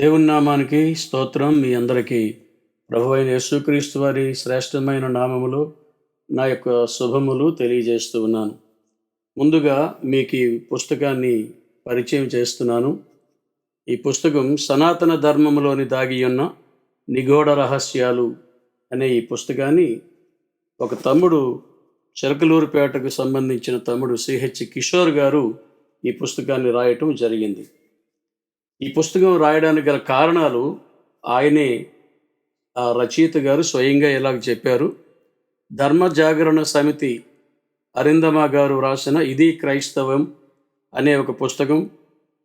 దేవుని నామానికి స్తోత్రం మీ అందరికీ. ప్రభు అయిన యేసుక్రీస్తు వారి శ్రేష్టమైన నామములో నా యొక్క శుభములు తెలియజేస్తూ ఉన్నాను. ముందుగా మీకు ఈ పుస్తకాన్ని పరిచయం చేస్తున్నాను. ఈ పుస్తకం సనాతన ధర్మములోని దాగి ఉన్న నిగూఢ రహస్యాలు అనే ఈ పుస్తకాన్ని ఒక తమ్ముడు చిరకలూరుపేటకు సంబంధించిన తమ్ముడు సిహెచ్ కిషోర్ గారు ఈ పుస్తకాన్ని రాయటం జరిగింది. ఈ పుస్తకం రాయడానికి గల కారణాలు ఆయనే ఆ రచయిత గారు స్వయంగా ఇలాగ చెప్పారు. ధర్మ జాగరణ సమితి అరిందమ గారు రాసిన ఇది క్రైస్తవం అనే ఒక పుస్తకం.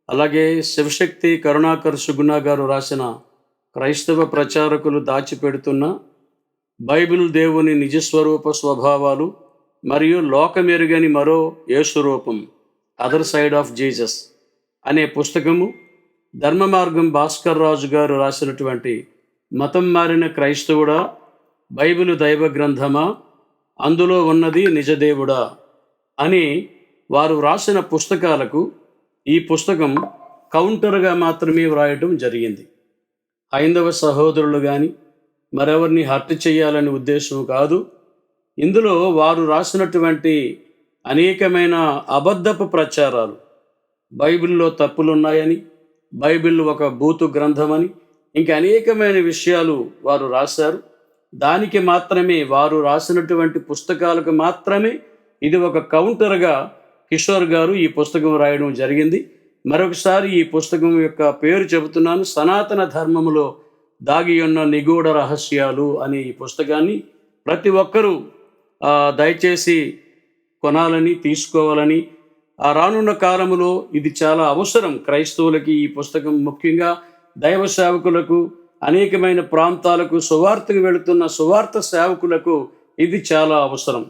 అలాగే శివశక్తి కరుణాకర్ సుగుణా గారు రాసిన క్రైస్తవ ప్రచారకులు దాచిపెడుతున్న బైబిల్ దేవుని నిజస్వరూప స్వభావాలు మరియు లోకమెరుగని మరో యేసురూపం అదర్ సైడ్ ఆఫ్ జీసస్ అనే పుస్తకము ధర్మ మార్గం భాస్కర్ రాజు గారు రాసినటువంటి మతం మారిన క్రైస్తవుడా బైబిలు దైవ గ్రంథమా అందులో ఉన్నది నిజదేవుడా అని వారు రాసిన పుస్తకాలకు ఈ పుస్తకం కౌంటర్గా మాత్రమే వ్రాయటం జరిగింది. హైందవ సహోదరులు కానీ మరెవరిని హర్ట్ చేయాలనే ఉద్దేశం కాదు. ఇందులో వారు రాసినటువంటి అనేకమైన అబద్ధపు ప్రచారాలు బైబిల్లో తప్పులున్నాయని బైబిల్ ఒక బూతు గ్రంథమని ఇంకా అనేకమైన విషయాలు వారు రాశారు. దానికి మాత్రమే వారు రాసినటువంటి పుస్తకాలకు మాత్రమే ఇది ఒక కౌంటర్గా కిషోర్ గారు ఈ పుస్తకం రాయడం జరిగింది. మరొకసారి ఈ పుస్తకం యొక్క పేరు చెబుతున్నాను. సనాతన ధర్మములో దాగి ఉన్న నిగూఢ రహస్యాలు అనే ఈ పుస్తకాన్ని ప్రతి ఒక్కరూ దయచేసి కొనాలని తీసుకోవాలని ఆ రానున్న కాలములో ఇది చాలా అవసరం. క్రైస్తవులకి ఈ పుస్తకం ముఖ్యంగా దైవ సేవకులకు అనేకమైన ప్రాంతాలకు సువార్తకు వెళుతున్న సువార్త సేవకులకు ఇది చాలా అవసరం.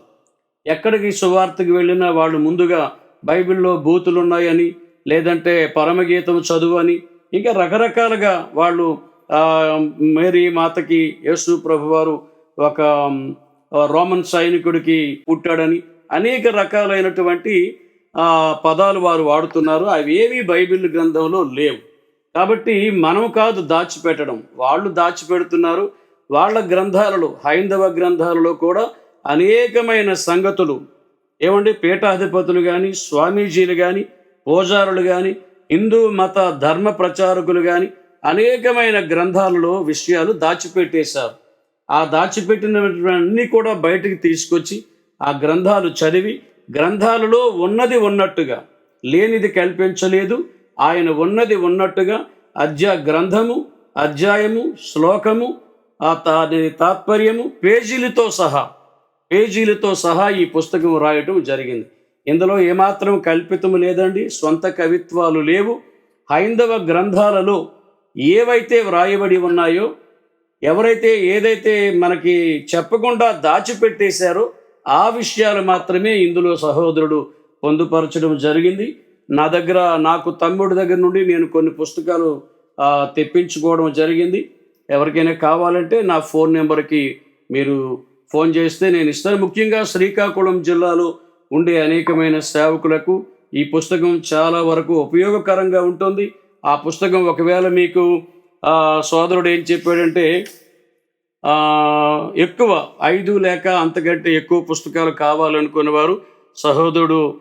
ఎక్కడికి సువార్తకు వెళ్ళినా వాళ్ళు ముందుగా బైబిల్లో బూతులు ఉన్నాయని లేదంటే పరమగీతం చదువు అని ఇంకా రకరకాలుగా వాళ్ళు మేరీ మాతకి యేసు ప్రభువారు ఒక రోమన్ సైనికుడికి పుట్టాడని అనేక రకాలైనటువంటి పదాలు వారు వాడుతున్నారు. అవి ఏవి బైబిల్ గ్రంథంలో లేవు. కాబట్టి మనం కాదు దాచిపెట్టడం. వాళ్ళు దాచిపెడుతున్నారు. వాళ్ళ గ్రంథాలలో హైందవ గ్రంథాలలో కూడా అనేకమైన సంగతులు. ఏమండి? పీఠాధిపతులు కానీ స్వామీజీలు కానీ పూజారులు కానీ హిందూ మత ధర్మ ప్రచారకులు కానీ అనేకమైన గ్రంథాలలో విషయాలు దాచిపెట్టేశారు. ఆ దాచిపెట్టినవన్నీ కూడా బయటికి తీసుకొచ్చి ఆ గ్రంథాలు చదివి గ్రంథాలలో ఉన్నది ఉన్నట్టుగా లేనిది కల్పించలేదు. ఆయన ఉన్నది ఉన్నట్టుగా అధ్యా గ్రంథము అధ్యాయము శ్లోకము ఆ దాని తాత్పర్యము పేజీలతో సహా పేజీలతో సహా ఈ పుస్తకం రాయటం జరిగింది. ఇందులో ఏమాత్రం కల్పితము లేదండి సొంత కవిత్వాలు లేవు. హైందవ గ్రంథాలలో ఏవైతే వ్రాయబడి ఉన్నాయో ఎవరైతే ఏదైతే మనకి చెప్పకుండా దాచిపెట్టేశారో ఆ విషయాలు మాత్రమే ఇందులో సహోదరుడు పొందుపరచడం జరిగింది. నా దగ్గర నాకు తమ్ముడి దగ్గర నుండి నేను కొన్ని పుస్తకాలు తెప్పించుకోవడం జరిగింది. ఎవరికైనా కావాలంటే నా ఫోన్ నెంబర్కి మీరు ఫోన్ చేస్తే నేను ఇస్తాను. ముఖ్యంగా శ్రీకాకుళం జిల్లాలో ఉండే అనేకమైన సేవకులకు ఈ పుస్తకం చాలా వరకు ఉపయోగకరంగా ఉంటుంది. ఆ పుస్తకం ఒకవేళ మీకు సోదరుడు ఏం చెప్పాడంటే ఎక్కువ ఐదు లేక అంతకంటే ఎక్కువ పుస్తకాలు కావాలనుకునేవారు సహోదరుడు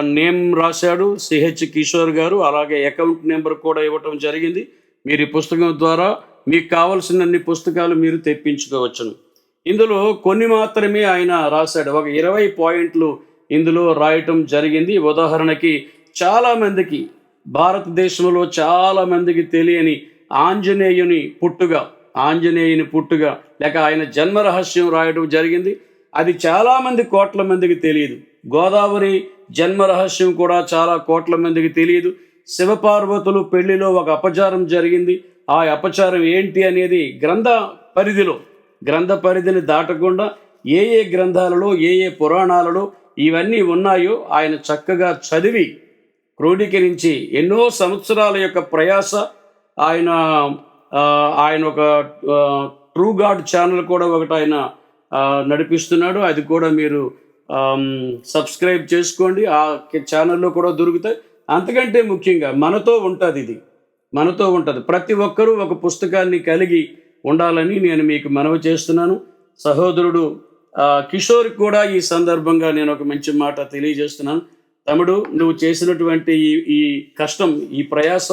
నేమ్ రాశాడు సిహెచ్ కిషోర్ గారు అలాగే అకౌంట్ నెంబర్ కూడా ఇవ్వటం జరిగింది. మీరు ఈ పుస్తకం ద్వారా మీకు కావలసినన్ని పుస్తకాలు మీరు తెప్పించుకోవచ్చును. ఇందులో కొన్ని మాత్రమే ఆయన రాశాడు. ఒక ఇరవై పాయింట్లు ఇందులో రాయటం జరిగింది. ఉదాహరణకి చాలామందికి భారతదేశంలో చాలామందికి తెలియని ఆంజనేయుని పుట్టుగా ఆంజనేయుని పుట్టుగా లేక ఆయన జన్మ రహస్యం రాయడం జరిగింది. అది చాలామంది కోట్ల మందికి తెలియదు. గోదావరి జన్మ రహస్యం కూడా చాలా కోట్ల మందికి తెలియదు. శివపార్వతులు పెళ్ళిలో ఒక అపచారం జరిగింది. ఆ అపచారం ఏంటి అనేది గ్రంథ పరిధిలో గ్రంథ పరిధిని దాటకుండా ఏ ఏ గ్రంథాలలో ఏ ఏ పురాణాలలో ఇవన్నీ ఉన్నాయో ఆయన చక్కగా చదివి క్రోడీకరించి ఎన్నో సంవత్సరాల యొక్క ప్రయాస ఆయన ఆయన ఒక ట్రూ గాడ్ ఛానల్ కూడా ఒకటి ఆయన నడిపిస్తున్నాడు. అది కూడా మీరు సబ్స్క్రైబ్ చేసుకోండి. ఆ ఛానల్లో కూడా దొరుకుతాయి. అంతకంటే ముఖ్యంగా మనతో ఉంటుంది ఇది. మనతో ఉంటుంది. ప్రతి ఒక్కరూ ఒక పుస్తకాన్ని కలిగి ఉండాలని నేను మీకు మనవి చేస్తున్నాను. సహోదరుడు కిషోర్ కూడా ఈ సందర్భంగా నేను ఒక మంచి మాట తెలియజేస్తున్నాను. తమ్ముడు నువ్వు చేసినటువంటి ఈ ఈ కష్టం ఈ ప్రయాస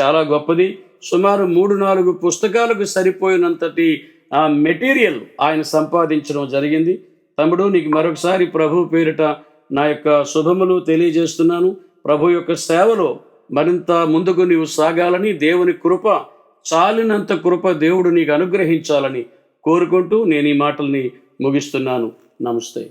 చాలా గొప్పది. సుమారు మూడు నాలుగు పుస్తకాలకు సరిపోయినంతటి ఆ మెటీరియల్ ఆయన సంపాదించడం జరిగింది. తమ్ముడు నీకు మరొకసారి ప్రభు పేరిట నా యొక్క శుభములు తెలియజేస్తున్నాను. ప్రభు యొక్క సేవలో మరింత ముందుకు నీవు సాగాలని దేవుని కృప చాలినంత కృప దేవుడు నీకు అనుగ్రహించాలని కోరుకుంటూ నేను ఈ మాటల్ని ముగిస్తున్నాను. నమస్తే.